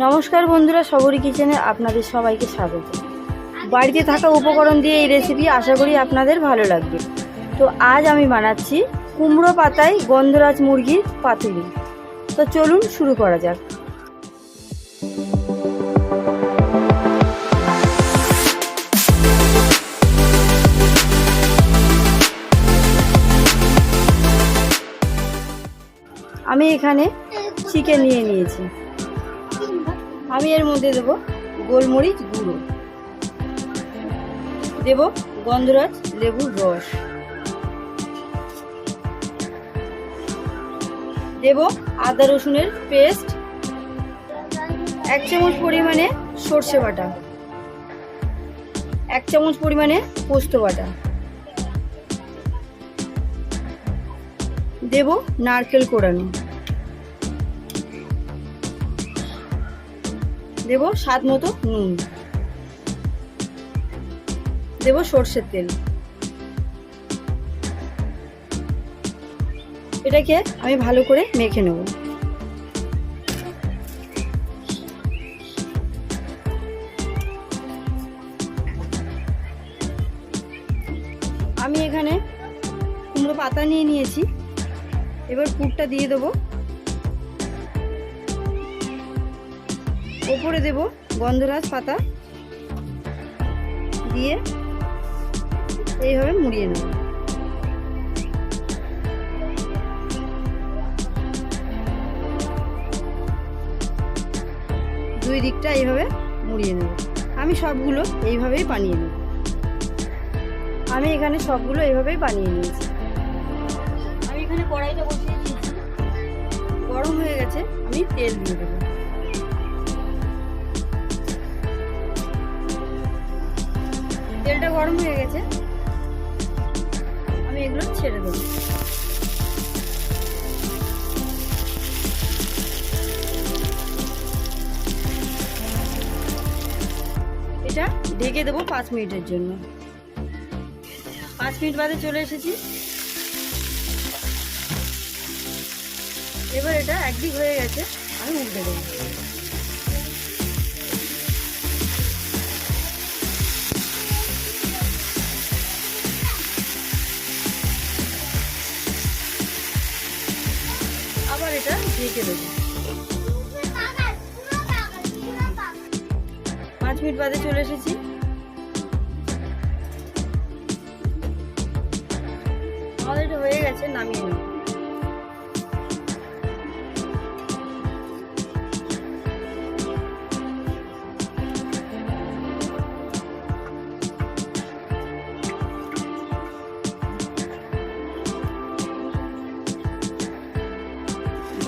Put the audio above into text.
নমস্কার বন্ধুরা, সবরি কিচেনে আপনাদের সবাইকে স্বাগত। বাড়িতে থাকা উপকরণ দিয়ে এই রেসিপি আশা করি আপনাদের ভালো লাগবে। তো আজ আমি বানাচ্ছি কুমড়ো পাতায় গন্ধরাজ মুরগির পাতুরি তো চলুন শুরু করা যাক। আমি এখানে চিকেন নিয়ে নিয়েছি। আমি এর মধ্যে দেব গোলমরিচ গুঁড়ো। দেব গন্ধরাজ লেবুর রস। দেব আদা রসুনের পেস্ট। এক চামচ পরিমাণে সর্ষে বাটা। এক চামচ পরিমাণে পোস্ত বাটা। দেব নারকেল কোড়ানো দেব স্বাদ মতো নুন। দেব সর্ষের তেল। এটাকে আমি ভালো করে মেখে নেব। আমি এখানে কুমড়ো পাতা নিয়ে নিয়েছি। এবার পুরটা দিয়ে দেবো। ওপরে দেব গন্ধরাজ পাতা দিয়ে এইভাবে মুড়িয়ে নেব। দুই দিকটা এইভাবে মুড়িয়ে নেব। আমি সবগুলো এইভাবেই বানিয়ে নেব। আমি এখানে সবগুলো এইভাবেই বানিয়ে নিয়েছি। আমি এখানে কড়াইটা বসিয়ে দিয়েছি। গরম হয়ে গেছে, আমি তেল দিয়ে দেবো। তেলটা গরম হয়ে গেছে। আমি এগুলো ছেড়ে দেবো। এটা ঢেকে দেবো পাঁচ মিনিটের জন্য। পাঁচ মিনিট বাদে চলে এসেছি। এবার এটা একদিক হয়ে গেছে, আমি উল্টে দেবো। আবার এটা ঢেকে দেবো? পাঁচ মিনিট বাদে চলে এসেছি। আমাদের হয়ে গেছে নামিয়ে নেব